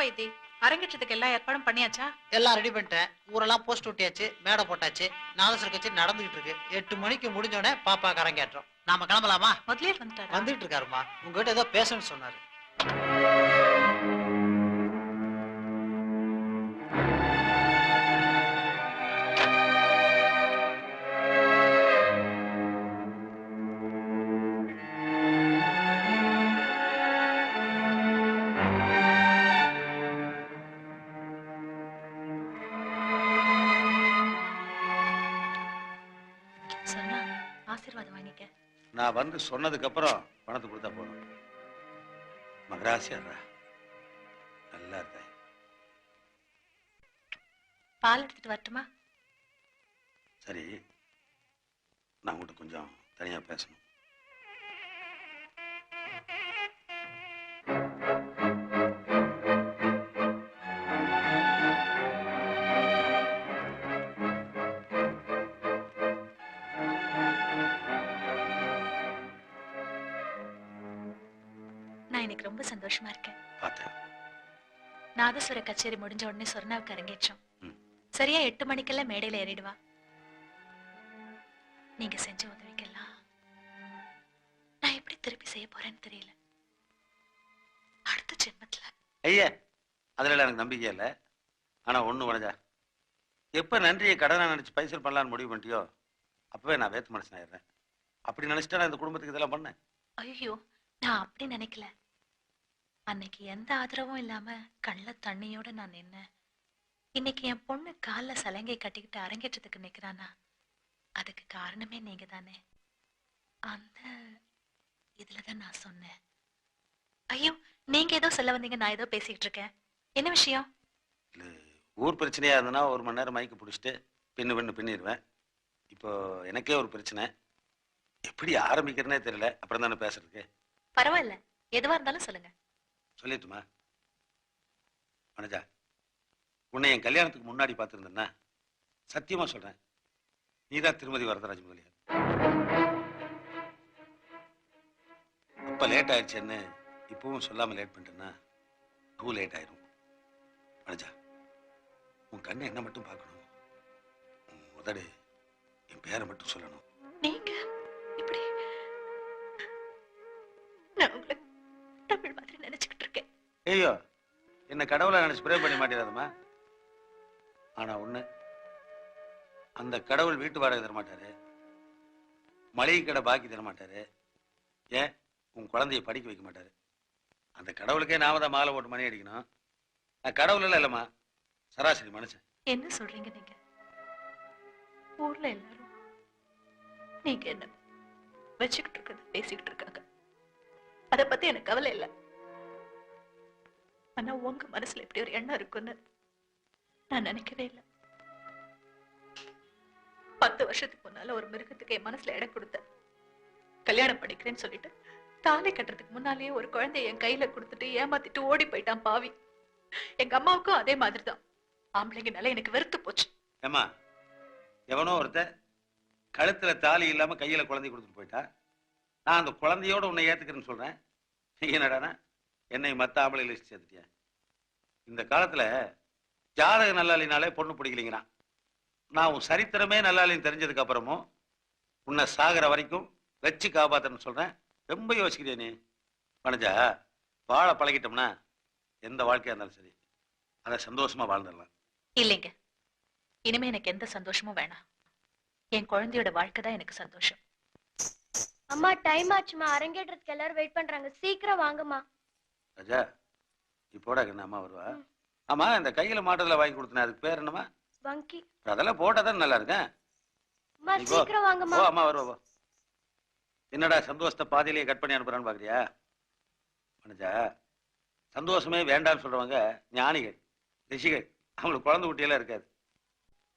வைத்தி அரங்கேற்றத்துக்கு எல்லா ஏற்பாடும் பண்ணியாச்சா? எல்லாம் ரெடி பண்ணிட்டேன். ஊரெல்லாம் போஸ்ட் ஒட்டியாச்சு மேடை போட்டாச்சு நாதஸ்வர கட்சி நடந்துகிட்டு இருக்கு. எட்டு மணிக்கு முடிஞ்சோடனே பாப்பா கரங்கேற்றோம். நாம கிளம்பலாமா? முதலியார் வந்துட்டாரா? வந்துட்டு இருக்காருமா உங்ககிட்ட ஏதோ பேசணும்னு சொன்னாரு. நான் வந்து சொன்னதுக்கு அப்புறம் பணத்தை கொடுத்தா போதும். மகராசியாரா நல்லா இருக்க பால் எடுத்துட்டு வரட்டுமா? சரி. நான் உங்கள்கிட்ட கொஞ்சம் தனியா பேசணும். நான் இன்னைக்கு ரொம்ப சந்தோஷமா இருக்கேன் பார்த்தேன். நாதஸ்வர கச்சேரி முடிஞ்ச உடனே சொர்ணாவுக்கு அரங்கேற்றம். சரியா எட்டு மணிக்கெல்லாம் மேடையில ஏறிடுவா. நீங்க செஞ்ச உதவிக்கெல்லாம் நான் எப்படி திருப்பி செய்ய போறேன்னு தெரியல. அடுத்த ஜென்மத்துல. ஐயா அதுல எனக்கு நம்பிக்கை இல்லை. ஆனா ஒண்ணு வனஜா எப்ப நன்றியை கடனை நினைச்சு பைசல் பண்ணலான்னு முடிவு பண்ணிட்டியோ அப்பவே நான் வேத்து மனுஷனாயிடுறேன் அப்படி நினைச்சிட்டா நான் இந்த குடும்பத்துக்கு இதெல்லாம் பண்ணேன்? ஐயோ நான் அப்படி நினைக்கல. அன்னைக்கு எந்த ஆதரவும் இல்லாம கண்ணுல தண்ணியோட நான் நின்னேன். இன்னைக்கு என் பொண்ணு கால்ல சலங்கை கட்டிக்கிட்டு அரங்கேற்றத்துக்கு நிக்கிறானா? அதுக்கு காரணமே நீங்க தானே. அந்த இதுலதான் நான் சொன்னேன். ஐயோ நீங்க ஏதோ சொல்ல வந்தீங்க நான் ஏதோ பேசிக்கிட்டு இருக்கேன். என்ன விஷயம்? இல்ல, ஊர் பிரச்சனையா இருந்ததுன்னா ஒரு மணி நேரம் மைக்கு பிடிச்சிட்டு பின்னு பின்னு பின்னிடுவேன். இப்போ எனக்கே ஒரு பிரச்சனை. எப்படி ஆரம்பிக்கிறேனே தெரியல அப்புறம் தானே பேசுறதுக்கு? பரவாயில்ல. எதுவா இருந்தாலும் சொல்லுங்க. சொல்லிட்டுமா? மனஜா உன்னை என் கல்யாணத்துக்கு முன்னாடி பார்த்துருந்தேன்னா சத்தியமா சொல்றேன். நீதான் திருமதி வரதராஜ் முதலியார். இப்ப லேட் ஆயிடுச்சேன்னு இப்பவும் சொல்லாம லேட் பண்ணிட்டேன்னா டூ லேட் ஆயிரும். மனஜா உன் கண்ணை என்ன மட்டும் பார்க்கணும்? உன் உதடு என் பேரை மட்டும் சொல்லணும். நீங்க இப்படி நான் உங்களை தமிழ் மாதிரி ஐயோ என்ன கடவுளை நினைச்சு ப்ரே பண்ணி மாட்டேறாதம்மா ஆனா ஒண்ணு அந்த கடவுள் வீட்டு வாடகை தர மாட்டாரு. மளிகை கடை பாக்கி தர மாட்டாரு. ஏன்? உன் குழந்தைய படிக்க வைக்க மாட்டாரு. அந்த கடவுளுக்கே நாம தான் மாலை போட்டு மணி அடிக்கணும். நான் கடவுள் எல்லாம் இல்லம்மா. சராசரி மனுஷன். என்ன சொல்றீங்க நீங்க? ஊர்ல எல்லாரும் நீங்க என்ன வச்சுக்கிட்டு இருக்கிறத பேசிக்கிட்டு இருக்காங்க. அதை பத்தி எனக்கு கவலை இல்ல. ஆனா உங்க மனசுல இப்படி ஒரு எண்ணம் இருக்குன்னு நான் நினைக்கவே இல்லை. பத்து வருஷத்துக்கு முன்னால ஒரு மிருகத்துக்கு என் மனசுல இடம் கொடுத்தேன். கல்யாணம் பண்ணிக்கிறேன்னு சொல்லிட்டு தாலி கட்டுறதுக்கு முன்னாலேயே ஒரு குழந்தைய என் கையில கொடுத்துட்டு ஏமாத்திட்டு ஓடி போயிட்டான் பாவி. எங்க அம்மாவுக்கும் அதே மாதிரிதான். ஆம்பளைங்கனால எனக்கு வெறுத்து போச்சு. ஏம்மா எவனோ ஒருத்தன் கழுத்துல தாலி இல்லாம கையில குழந்தை கொடுத்துட்டு போயிட்டா? நான் அந்த குழந்தையோட உன்னை ஏத்துக்கிறேன்னு சொல்றேன். என்னடானா? என்னை மத்த ஆம்பளை லிஸ்ட் சேர்த்துட்டியா? இந்த காலத்துல ஜாதக நல்லாளினாலே பொண்ணு பிடிக்கலைங்கிறான் நான் உன் சரித்திரமே நல்லாளின்னு தெரிஞ்சதுக்கு அப்புறமும் உன்னை சாகிற வரைக்கும் வச்சு காப்பாத்தன்னு சொல்றேன். ரொம்ப யோசிக்கிறியா நீ? வனஜா வாழ பழகிட்டோம்னா எந்த வாழ்க்கையா இருந்தாலும் சரி அதை சந்தோஷமா வாழ்ந்துடலாம். இல்லைங்க. இனிமே எனக்கு எந்த சந்தோஷமும் வேணாம். என் குழந்தையோட வாழ்க்கை தான் எனக்கு சந்தோஷம். அம்மா டைம் ஆச்சுமா அரங்கேற்றத்துக்கு எல்லாரும் வெயிட் பண்றாங்க. சீக்கிரம் வாங்கம்மா. ராஜா இப்போட என்ன அம்மா வருவா? ஆமா இந்த கையில மாட்டுறதுல வாங்கி கொடுத்தனே அதுக்கு பேர் என்னம்மா? வங்கி. அதெல்லாம் போட்டா தான் நல்லா இருக்கேன். சீக்கிரம் வாங்கம்மா. ஓ அம்மா வருவா என்னடா சந்தோஷத்தை பாதியிலேயே கட் பண்ணி அனுப்புறான்னு பாக்குறியா? மனுஜா சந்தோஷமே வேண்டாம்னு சொல்றவங்க ஞானிகள் ரிஷிகள். அவங்களுக்கு குழந்தை குட்டியெல்லாம் இருக்காது.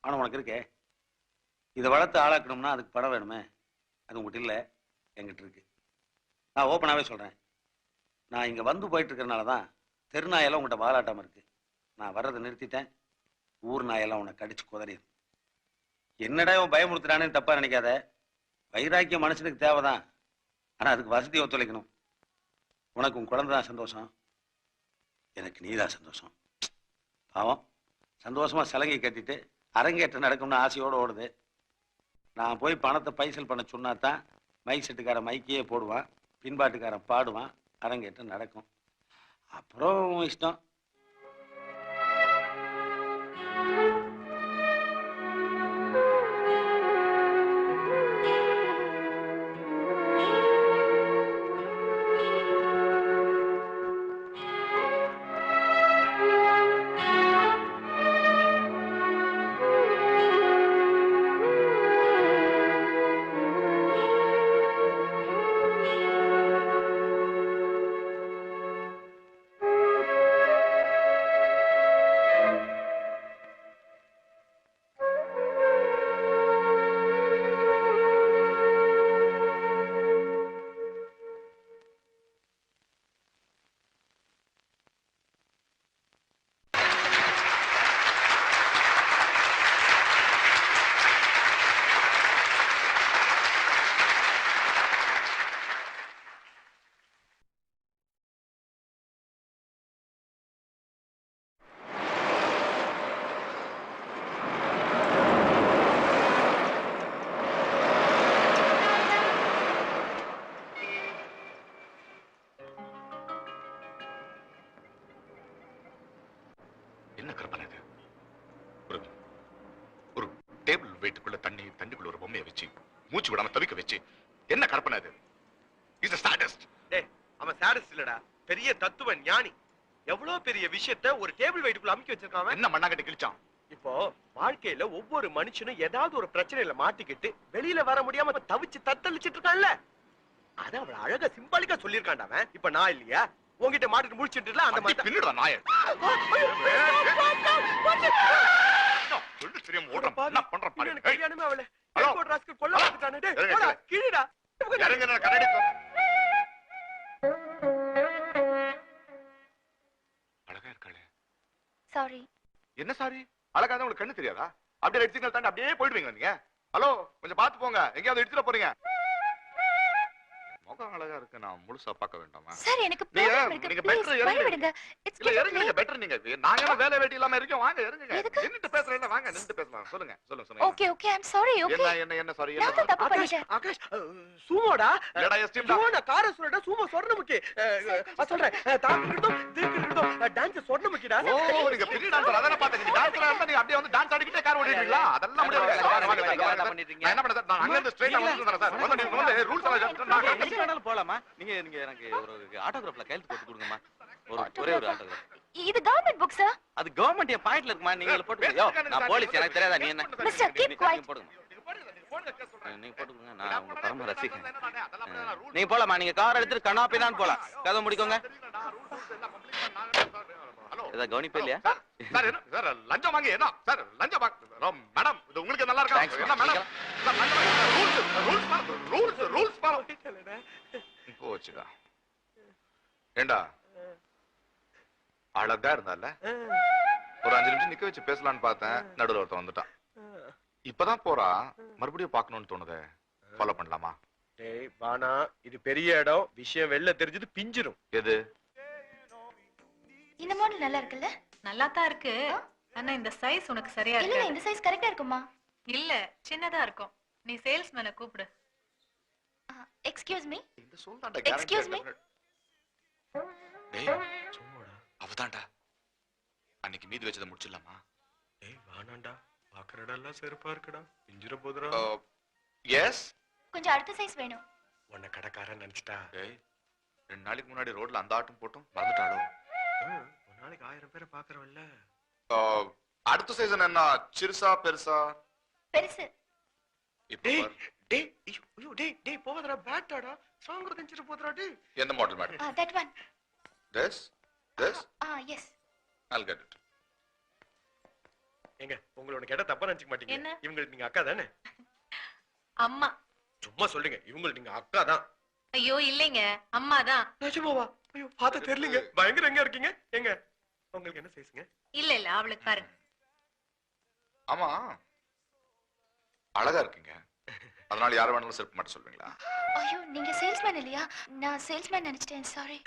ஆனால் உனக்கு இருக்கே. இதை வளர்த்து ஆளாக்கணும்னா அதுக்கு படம் வேணுமே. அது உங்கள்கிட்ட இல்லை என்கிட்ட இருக்கு. நான் ஓப்பனாகவே சொல்கிறேன் நான் இங்கே வந்து போயிட்டு இருக்கிறனால தான் தெரு நாயெல்லாம் உங்கள்கிட்ட வாலாட்டாமல் இருக்கு. நான் வர்றதை நிறுத்திட்டேன். ஊர் நாயெல்லாம் உன்னை கடிச்சு குதறியது என்னடா இவன் பயமுறுத்துறானே தப்பாக நினைக்காத. வைராக்கியம் மனுஷனுக்கு தேவைதான். ஆனால் அதுக்கு வசதி ஒத்துழைக்கணும். உனக்கு உன் குழந்தை தான் சந்தோஷம். எனக்கு நீ தான் சந்தோஷம். பாவம். சந்தோஷமாக சலங்கை கட்டிட்டு அரங்கேற்றம் நடக்கும்னு ஆசையோடு ஓடுது. நான் போய் பணத்தை பைசல் பண்ண சொன்னா தான் மைக் செட்டுக்காரன் மைக்கையே போடுவான். பின்பாட்டுக்காரன் பாடுவான். அரங்கேற்றம் நடக்கும். அப்புறம் உன் இஷ்டம். மூச்சு விடாம தவிக்க வச்சு என்ன கற்பனை இது இஸ் ஸ்டாண்டஸ்ட் டேய் அவன் சாடஸ் இல்லடா பெரிய தத்துவ ஞானி எவ்வளவு பெரிய விஷயத்த ஒரு டேபிள் வெயிட்டுக்குள்ள அமுக்கி வச்சிருக்கான். என்ன மண்ணாங்கட்டி கிழிச்சான் இப்போ வாழ்க்கையில ஒவ்வொரு மனுஷனும் ஏதாவது ஒரு பிரச்சனையில மாட்டிக்கிட்டு வெளியில வர முடியாம தவிச்சு தத்தளிச்சிட்டு இருக்கான்ல அத அவன் அழகா சிம்பாலிக்கா அவன் இப்ப நான் இல்லையா உன்கிட்ட மாட்டிட்டு முடிச்சிட்டு அந்த மாதிரி. பின்னுடா நாய சொல்லு தெரியாம ஓடுறான் என்ன பண்ற பாரு கல்யாணமே அவள சாரி என்ன சாரி அழகா தான் உங்களுக்கு கண்ணு தெரியாதா? அப்படியே ரெட் சிக்னல் தாண்டி அப்படியே போயிடுவீங்க நீங்க? ஹலோ கொஞ்சம் பார்த்து போங்க. எங்கேயாவது எடுத்துட போறீங்க. முகம் அழகா இருக்கு. நான் முழுசா பார்க்க வேண்டாமா? சார் எனக்கு நீங்க- ப்ராப்ளம் இருக்கு. நீங்க better இறங்குங்க. இல்ல இறங்குங்க பெட்டர் நீங்க. நாங்க எல்லாம் வேலை வெட்டி இல்லாம இருக்கோம் வாங்க இறங்குங்க எதுக்கு? நின்னுட்டு பேசுறேன். வாங்க நின்னுட்டு பேசலாம். சொல்லுங்க சொல்லுங்க சொல்லுங்க. Okay okay I am sorry okay என்ன என்ன என்ன? சாரி நான் தான் தப்பு பண்ணிட்டேன். ஆகாஷ் சூமோடா இல்லடா எஸ்டிம் நான் காரை சொல்றேன் சூமோ சொர்ணமுக்கி அஹ், சொல்றேன். அஹ், தாக்கிக்கிட்டும் தீக்கிக்கிட்டும் டான்ஸ் சொர்ணமுக்கிடா. ஓ நீங்க பெரிய டான்சர் அதானே பார்த்தேன் நீங்க டான்சரா இருந்தா நீங்க அப்படியே வந்து டான்ஸ் ஆடிக்கிட்டே கார் ஓடிடுவீங்களா அதெல்லாம் முடியாது. நான் என்ன பண்ணேன் சார் நான் அங்க இருந்து ஸ்ட்ரைட்டா வந்து சார். வந்து நீங்க வந்து ரூல்ஸ் எல்லாம் நான் எங்க வேணாலும் போலாமா நீங்க நீங்க எனக்கு ஒரு ஆட்டோகிராஃப்ல கையெழுத்து போட்டு கொடுங்கம்மா. ஒரு ஒரே ஒரு ஆட்டோகிராஃப் இது கவர்மெண்ட் புக் சார் அது கவர்மெண்ட் பாயிண்ட்ல இருக்குமா? நீங்க போட்டு நான் போலீஸ் எனக்கு தெரியாதா நீ என்ன? நீங்க- quiet. நீங்க போடுங்க நீங்க போட்டுக்கோங்க நான் உங்க பரம ரசிகன் நீங்க போலாமா நீங்க கார் எடுத்துட்டு கண்ணாப்பி தான் போலாம். கதை முடிக்கோங்க. தெரியலடா, rules எல்லாம் public பண்ண நான் ஹலோ ஏதாவது கவனிப்பே இல்லையா? சார் சார் என்ன சார் லஞ்சம் வாங்கி என்ன? சார் லஞ்சம் வாங்க மேடம் இது உங்களுக்கு நல்லா இருக்கா? என்ன மேடம் சார் லஞ்சம் rules rules rules rules follow போச்சுடா. ஏண்டா? அழகா இருந்தால? ஒரு அஞ்சு நிமிஷம் நிக்க வச்சு பேசலாம்னு பார்த்தேன். நடுவுல ஒருத்தன் வந்துட்டான். இப்பதான் போறா மறுபடியும் பார்க்கணும்னு தோணுதே. ஃபாலோ பண்ணலாமா? டேய் வானா இது பெரிய இடம். விஷயம் வெளில தெரிஞ்சது பிஞ்சிரும். எது? இந்த மாடல் நல்லா இருக்குல்ல? நல்லா தான் இருக்கு ஆனா இந்த சைஸ் உனக்கு சரியா இல்ல இருக்கு இந்த சைஸ் கரெக்டா இருக்குமா? இல்ல சின்னதா இருக்கும். நீ சேல்ஸ்மேனை கூப்பிடு. எக்ஸ்கியூஸ் மீ இந்த சொல்தாண்டா Excuse me? டேய் அவதான்டா. அன்னைக்கு மீதி வச்சதை முடிச்சிடலாமா? டேய் வானாண்டா பாக்குற இடம் எல்லாம் செருப்பா இருக்குடா. பிஞ்சிர போதுடா. எஸ் கொஞ்சம் அடுத்த சைஸ் வேணும். உன்னை கடைக்காரன் நினைச்சிட்டா. ரெண்டு நாளைக்கு முன்னாடி ரோட்ல அந்த ஆட்டம் போட்டோம் மறந்துட்டாளோ ஒரு நாளைக்கு ஆயிரம் பேரை பாக்குறவல்ல அடுத்த சீசன் என்ன? சிறுசா பெருசா? பெருசு. டேய். டேய் ஐயோ, ஐயோ டேய் டேய் போகாதடா பேட்டாடா. சாங்கர் கஞ்சிர போதுடா டேய். எந்த model madam ah that one this this ah yes I'll get it. ஏங்க உங்களோட கேட்ட தப்பா நினைச்சுக்க மாட்டீங்க? இவங்களுக்கு நீங்க அக்கா தானே? அம்மா. சும்மா சொல்லுங்க இவங்களுக்கு நீங்க அக்கா தான். ஐயோ இல்லைங்க அம்மா தான். நிஜமாவா ஐயோ பார்த்தா தெரியலங்க. பயங்கர எங்க இருக்கீங்க? எங்க உங்களுக்கு என்ன சைஸ்ங்க இல்ல இல்ல அவளுக்கு பாருங்க. ஆமா. அழகா இருக்கீங்க. அதனால யார வேணாலும் செருப்பு மாட்ட சொல்வீங்களா? ஐயோ நீங்க சேல்ஸ்மேன் இல்லையா? நான் சேல்ஸ்மேன் நினைச்சிட்டேன் சாரி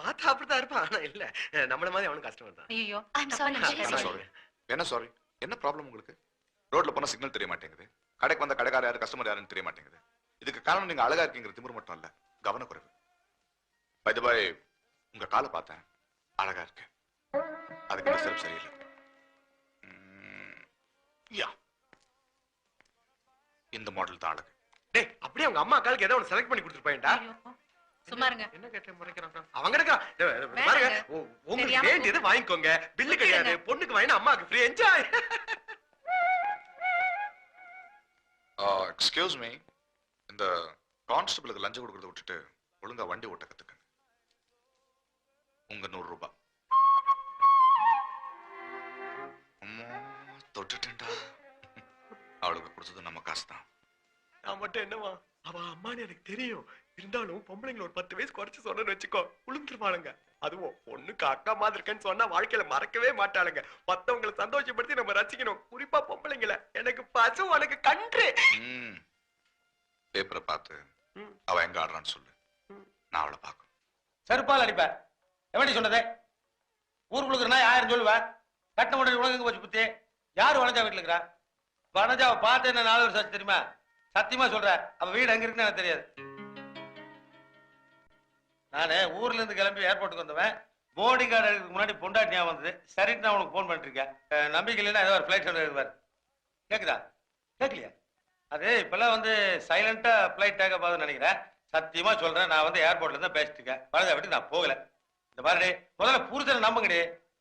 பார்த்தா அப்படித்தான் இருப்பான் ஆனா இல்ல. நம்மள மாதிரி அவனும் கஸ்டமர் தான். ஐயோ ஐம் சாரி என்ன சாரி என்ன சாரி என்ன ப்ராப்ளம் உங்களுக்கு? ரோட்ல போனா சிக்னல் தெரிய மாட்டேங்குது கடைக்கு வந்த கடைக்கார யாரு கஸ்டமர் யாருன்னு தெரிய மாட்டேங்குது இதுக்கு காரணம் நீங்க அழகா இருக்கீங்கிற திமிர் மட்டும் இல்ல கவனக்குறைவு. பை உங்க காலை பார்த்தேன். அழகா இருக்கு அதுக்கு இந்த சரியில்லை? யா. இந்த மாடல் தான் அழகு. டேய் அப்படியே அவங்க அம்மா காலுக்கு ஏதோ ஒன்று செலக்ட் பண்ணி கொடுத்துருப்பாங்கடா சும்மா இருங்க. என்ன கேட்டேன் முறைக்கிறான் அவங்க இருக்கா பாருங்க. உ- உங்களுக்கு தெரியாம வேண்டியது வாங்கிக்கோங்க? பில்லு விட்டுடுங்க. கிடையாது. பொண்ணுக்கு வாங்கினா அம்மாக்கு ஃப்ரீ என்ஜாய் எக்ஸ்கியூஸ் மீ இந்த கான்ஸ்டபிளுக்கு லஞ்சம் கொடுக்கறத விட்டுட்டு ஒழுங்கா வண்டி ஓட்ட கத்துக்கங்க. உங்க நூறு ரூபாய் அம்மா தொட்டுட்டேன்டா. அவளுக்கு கொடுத்தது நம்ம காசு தான் நான் மட்டும் என்னவா? அவ அம்மான்னு எனக்கு தெரியும். இருந்தாலும் பொம்பளைங்களை ஒரு பத்து வயசு குறைச்சு சொன்னு வச்சுக்கோ உளுந்துருவாளுங்க. அதுவும் பொண்ணுக்கு அக்கா மாதிரி இருக்கேன்னு சொன்னா வாழ்க்கையில மறக்கவே மாட்டாளுங்க. மத்தவங்களை சந்தோஷப்படுத்தி நம்ம ரசிக்கணும். குறிப்பா பொம்பளைங்களை. எனக்கு பசு உனக்கு கன்று. பேப்பரை பார்த்து. அவ எங்க ஆடுறான்னு சொல்லு. நான் அவளை பார்க்கணும். செருப்பால் அடிப்பேன் எப்படி சொன்னது? ஊருக்குள்ள நான் யாரும் சொல்லுவேன் கட்ட முடியும் உலகங்க போச்சு புத்தி? யாரு வனஜா வீட்டுல இருக்கிறா வனஜாவை பார்த்து என்ன நாலு வருஷம் தெரியுமா? சத்தியமா சொல்றேன் அவ வீடு எங்க இருக்குன்னு எனக்கு தெரியாது. நான் ஊர்ல இருந்து கிளம்பி ஏர்போர்ட்டுக்கு வந்தவன். போர்டிங் கார்டு எடுக்கிறதுக்கு முன்னாடி பொண்டாட்டி ஞாபகம் வந்தது. சரிட்டு நான் உனக்கு ஃபோன் பண்ணிருக்கேன் நம்பிக்கை இல்லைன்னா ஏதோ ஒரு ஃபிளைட் எழுதுவார் கேக்குதா? கேட்கலையா அது இப்பெல்லாம் வந்து சைலண்டா ஃப்ளைட் டேக் ஆகுதுன்னு நினைக்கிறேன். சத்தியமா சொல்றேன் நான் வந்து ஏர்போர்ட்ல இருந்து பேசிட்டு இருக்கேன். வலதை விட்டு நான் போகல. இந்த மாதிரி முதல்ல புரிதலை நம்புங்கடி.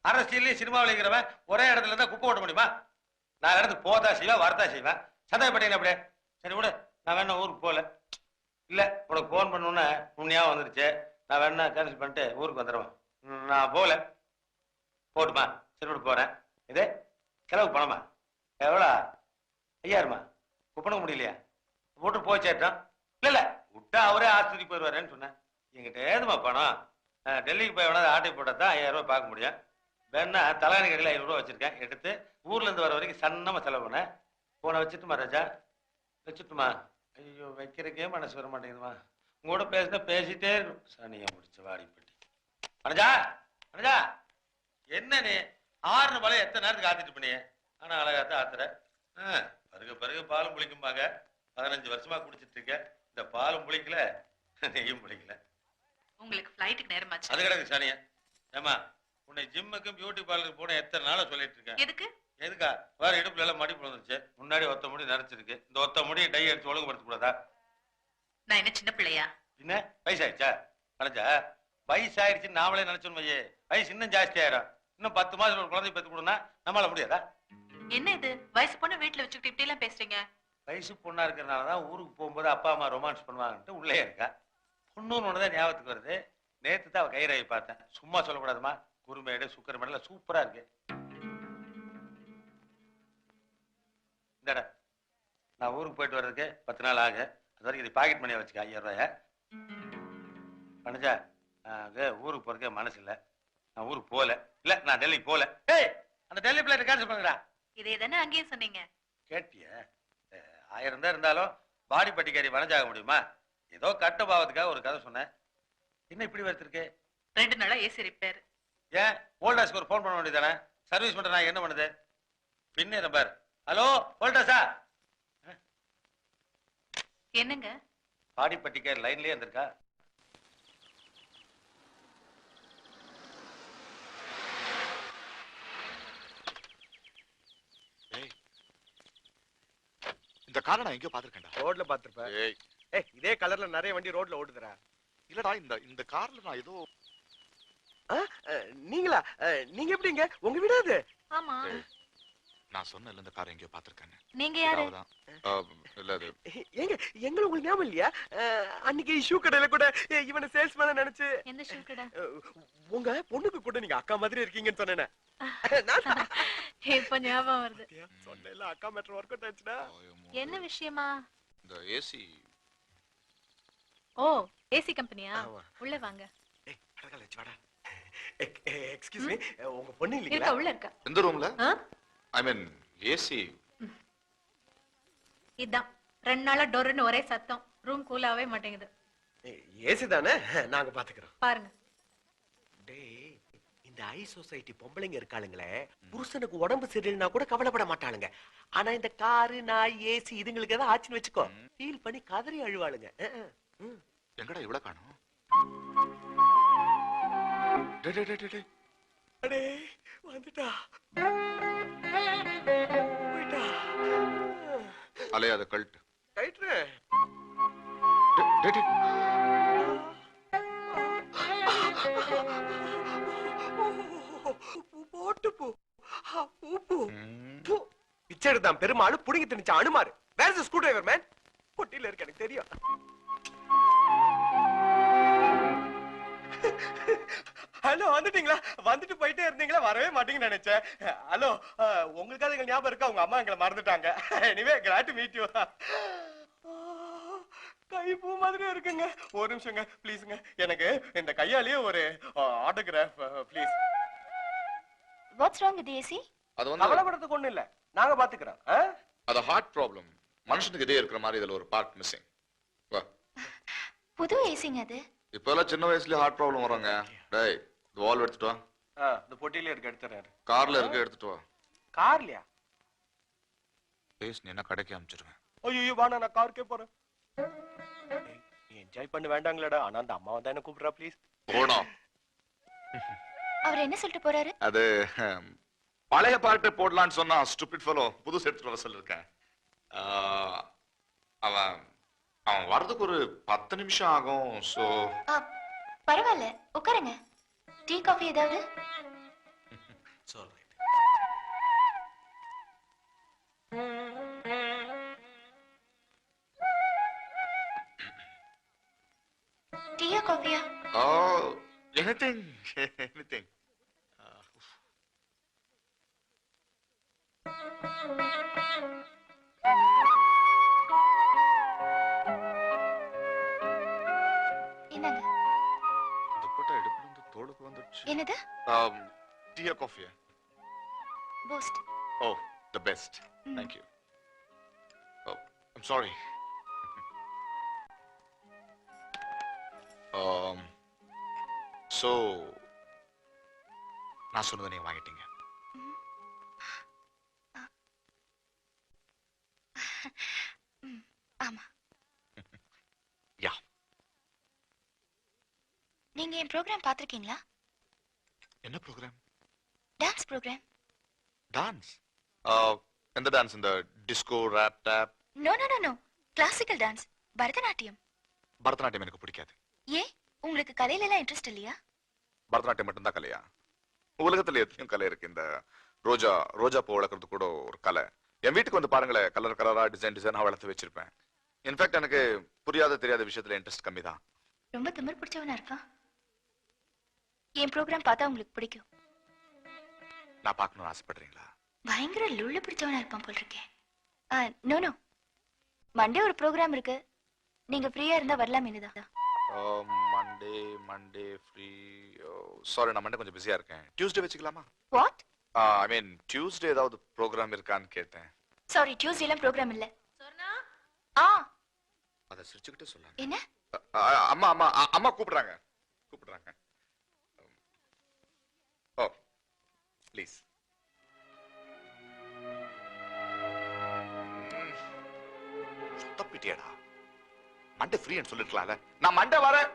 அரசியல்லையும் சினிமாவில் இருக்கிறவன் ஒரே இடத்துல இருந்தா குப்பை ஓட்ட முடியுமா? நான் இடத்துக்கு போதா செய்வேன் வரதா செய்வேன். சந்தேகப்பட்டீங்க அப்படியே. சரி விட நான் வேணா ஊருக்கு போகல. இல்லை உனக்கு ஃபோன் பண்ணோன்னே உண்மையாக வந்துருச்சு. நான் வேணா கேன்சல் பண்ணிட்டு ஊருக்கு வந்துடுவேன் ம், நான் போகல. போட்டுமா சரி போகிறேன் இதே இது செலவு பணமா? எவ்வளோ? ஐயாருமா குப்பணக்க முடியலையா? போட்டு போச்சேட்டான் இல்லை இல்லை விட்டா அவரே ஆஸ்பத்திரி போயிடுவாருன்னு சொன்னேன். எங்கிட்ட ஏதுமா பணம்? டெல்லிக்கு போய் வேணா ஆட்டை போட்டால் தான் ஐயாயிரம் பார்க்க முடியும். வேணா தலைவணி கடையில் ஐநூறுரூவா வச்சுருக்கேன். எடுத்து ஊர்லேருந்து வர வரைக்கும் சன்னமாக செலவு பண்ணேன். போனை வச்சுட்டுமா ராஜா? வச்சுட்டுமா? ஐயோ வைக்கிறக்கே மனசு வர மாட்டேங்குதுமா. உங்களோட பேசினா பேசிட்டே இருக்கும் சனியை முடிச்ச வாடிப்பட்டி அனஜா அனஜா என்ன நீ? ஆறுன போல எத்தனை நேரத்துக்கு ஆத்திட்டு பண்ணியே ஆனா அழகாத்தான் ஆத்துற. ஆ, பருக பருக பாலும் புளிக்கும்பாங்க. பதினஞ்சு வருஷமா குடிச்சிட்டு இருக்க. இந்த பாலும் புளிக்கல நெய்யும் புளிக்கல. உங்களுக்கு ஃப்ளைட்டுக்கு நேரமாச்சு. அது கிடக்கு சனியா ஏமா உன்னை ஜிம்முக்கும் பியூட்டி பார்லருக்கு போன எத்தனை நாளா சொல்லிட்டு இருக்கேன் எதுக்கு? எதுக்கா? வேற இடுப்புல எல்லாம் மடிப்பு வந்துருச்சு முன்னாடி ஒத்த முடி நரைச்சிருக்கு. இந்த ஒத்த முடி டை அடிச்சு ஒழுங்குபடுத்த கூடாதா நான் என்ன சின்ன பிள்ளையா? என்ன? வயசாயிடுச்சா? நினைச்சா வயசாயிடுச்சுன்னு நாமளே நினைச்சோம் ஐயே வயசு இன்னும் ஜாஸ்தி இன்னும் பத்து ஒரு குழந்தை பெத்து கொடுனா நம்மளால முடியாதா? என்ன இது? வயசு பொண்ணு வீட்டுல வச்சுக்கிட்டு இப்படி எல்லாம் பேசுறீங்க? வயசு பொண்ணா இருக்கிறனால தான் ஊருக்கு போகும்போது அப்பா அம்மா ரொமான்ஸ் பண்ணுவாங்கன்ட்டு உள்ளே இருக்கா. பொண்ணுன்னு ஒன்று தான் ஞாபகத்துக்கு வருது. நேத்து தான் அவ கைரவை பார்த்தேன். சும்மா சொல்லக்கூடாதுமா. குருமேடு சுக்கரமேடுலாம் சூப்பரா இருக்கு. இந்தடா. நான் ஊருக்கு போயிட்டு வர்றதுக்கு பத்து நாள் ஆகு. அது வரைக்கும் இது பாக்கெட் பண்ணி வச்சுக்க ஐயாயிரம் ரூபாய. பண்ணுச்சா அது ஊருக்கு போறதுக்கே மனசு இல்லை. நான் ஊருக்கு போகல இல்ல நான் டெல்லிக்கு போகல ஏய் அந்த டெல்லி பிளேட் கேன்சல் பண்ணுங்கடா. இதே தானே அங்கேயும் சொன்னீங்க? கேட்டிய? ஆயிரம் தான் இருந்தாலும் பாடி பட்டிக்காரி வனஜாக முடியுமா? ஏதோ கட்ட பாவத்துக்காக ஒரு கதை சொன்னேன். என்ன இப்படி வச்சிருக்கு ரெண்டு நாளா ஏசி ரிப்பேர். ஏன்? ஓல்டாஸ்க்கு ஒரு ஃபோன் பண்ண வேண்டியதானே சர்வீஸ் பண்ற நான் என்ன பண்ணுது? பின்னே நம்பர் ஹலோ ஓல்டாஸா என்னங்க? பாடி பட்டிக்காரி லைன்லயே இருந்திருக்கா இந்த காரை நான் எங்கேயோ பாத்திருக்கேன்டா ரோட்ல பாத்துருப்ப ஏய். ஏய் இதே கலர்ல நிறைய வண்டி ரோட்ல ஓடுதுடா. இல்லடா இந்த இந்த கார்ல நான் ஏதோ அஹ், நீங்களா? அஹ், நீங்க எப்படிங்க? உங்க வீடு அது? ஆமா. ஏய், நான் சொன்னல இந்த கார் எங்கேயோ பார்த்திருக்கேன் நீங்க யாரு? இல்ல அது. ஏங்க எங்களை உங்களுக்கு ஞாபகம் இல்லையா? அஹ், அன்னைக்கு ஷூ கடையில கூட இவனை சேல்ஸ்மேன் நினைச்சு. எந்த ஷூ கடை? உங்க பொண்ணுக்கு கூட நீங்க அக்கா மாதிரி இருக்கீங்கன்னு சொன்னேனே. இப்ப ஞாபகம் வருது. சொன்னேன்ல அக்கா மேட்டர் ஒர்க் அவுட் ஆச்சுடா என்ன விஷயமா? இந்த ஏசி ஓ ஏசி கம்பெனியா. உள்ள வாங்க. ஏய் அடகால வச்சு வாடா. Excuse me? உங்க பொண்ணு இருக்க இல்லீங்களா உள்ள இருக்க. எந்த ரூம்ல ஆ? ஐ மீன் ஏசி இதான். ரெண்டு நாளா டொருன்னு ஒரே சத்தம். ரூம் கூலாவே மாட்டேங்குது. ஏசி தானே? நாங்க பாத்துக்கிறோம். பாருங்க. டேய் இந்த ஐ சொசைட்டி பொம்பளைங்க இருக்காளுங்களே புருஷனுக்கு உடம்பு சரியில்லைனா கூட கவலைப்பட மாட்டாளுங்க. ஆனா இந்த காரு நாய் ஏசி இதுங்களுக்கு ஏதாவது ஆச்சுன்னு வச்சுக்கோ. ஃபீல் பண்ணி கதறி அழுவாளுங்க. எங்கடா இவ்வளவு காணோம்? டேய், டேய், டேய், டேய். அடே வந்துட்டா. அலையாத கழட்டு. போட்டு போ. பூ. பிச்சை எடுத்தான் பெருமாள் புடிங்கி திணிச்ச அனுமாரு வேற இஸ் ஸ்க்ரூ டிரைவர் மேன் வந்துட்டீங்களா? வந்துட்டு போயிட்டே இருந்தீங்களா? வரவே மாட்டீங்கன்னு நினைச்சேன். ஹலோ உங்களுக்காவது எங்க ஞாபகம் இருக்கா? உங்க அம்மா எங்களை மறந்துட்டாங்க. Anyway glad to meet you கை பூ மாதிரி இருக்குங்க. ஒரு நிமிஷங்க ப்ளீஸுங்க எனக்கு இந்த கையாலேயே ஒரு autograph please what's wrong with AC அது வந்து கவலைப்படுறதுக்கு ஒண்ணும் இல்ல. நாங்க பாத்துக்கிறோம்? அது ஹார்ட் ப்ராப்ளம் மனுஷனுக்கு இதே இருக்கிற மாதிரி இதுல ஒரு பார்ட் மிஸ்ஸிங் புது ஏசிங்க அது. இப்பெல்லாம் சின்ன வயசுலயே ஹார்ட் ப்ராப்ளம் வராங்க. டேய். வால் எடுத்துட்டு வா. ஆ, இந்த பொட்டியில இருக்கு எடுத்துறாரு கார்ல இருக்கு எடுத்துட்டு வா. கார்லயா பேஸ் நீ என்ன கடைக்கு அனுப்பிச்சிருவேன் ஐயோ வா நான் காருக்கே போறேன். என்ஜாய் பண்ண வேண்டாங்களேடா. ஆனா அந்த அம்மா வந்தா என்ன கூப்பிடுறா ப்ளீஸ் போனோம் அவர் என்ன சொல்லிட்டு போறாரு? அது பழைய பாட்டு போடலான்னு சொன்னா ஸ்டூபிட் ஃபெலோ புதுசு எடுத்துட்டு வர சொல்லிருக்கேன். ஆஹ், அவன் அவன் வர்றதுக்கு ஒரு பத்து நிமிஷம் ஆகும் ஆ, பரவாயில்ல. உட்காருங்க. டீ காஃபி ஏதாவது? டீயா காஃபியா? ஓ எனிதிங் எனிதிங் என்னங்க? தோளுக்கு வந்துடுச்சு. என்னது? டீயா காஃபியா? Post O the best thank you oh I'm sorry so நான் சொன்னதை நீங்க வாங்கிட்டீங்க. நீங்க என் ப்ரோக்ராம் பார்த்திருக்கீங்களா? என்ன ப்ரோக்ராம் டான்ஸ் ப்ரோக்ராம் டான்ஸ் எந்த டான்ஸ் இந்த disco rap tap no no no no classical dance Bharatanatyam. Bharatanatyam எனக்கு பிடிக்காது. ஏன் உங்களுக்கு கலையில எல்லாம் இன்ட்ரெஸ்ட் இல்லையா? பரதநாட்டியம் மட்டும்தான் கலையா? உலகத்துல எத்தனையும் கலை இருக்கு. இந்த ரோஜா ரோஜா பூ வளர்க்கறது கூட ஒரு கலை. என் வீட்டுக்கு வந்து பாருங்களேன் கலர் கலரா டிசைன் டிசைனா வளர்த்து வச்சிருப்பேன். இன்ஃபேக்ட் எனக்கு புரியாத தெரியாத விஷயத்துல இன்ட்ரெஸ்ட் கம்மி தான் ரொம்ப திமிர் பிடிச்சவனா இருக்கான் என் ப்ரோக்ராம் பார்த்தா உங்களுக்கு பிடிக்கும். நான் பார்க்கணும்னு ஆசைப்படுறீங்களா? பயங்கர லுள்ளு பிடிச்சவனா இருப்பான் போல் இருக்கேன் நோ நோ மண்டே ஒரு ப்ரோக்ராம் இருக்கு. நீங்க ஃப்ரீயா இருந்தா வரலாம் தான் மண்டே மண்டே ஃப்ரீ சாரி நான் மண்டே கொஞ்சம் பிஸியா இருக்கேன். டியூஸ்டே வச்சுக்கலாமா? வாட் ஐ மீன் டியூஸ்டே ஏதாவது ப்ரோக்ராம் இருக்கான்னு கேட்டேன். சாரி டியூஸ்டேலாம் ப்ரோக்ராம் இல்ல. ஆ. அதை சிரிச்சுக்கிட்டே சொல்லலாம் என்ன? அம்மா அம்மா அம்மா கூப்பிடுறாங்க. கூப்பிடுறாங்க. ப்ளீஸ் தப்பிட்டியாடா மண்டை ஃப்ரீன்னு சொல்லிருக்கலாம்ல. நான் மண்டை வரேன்.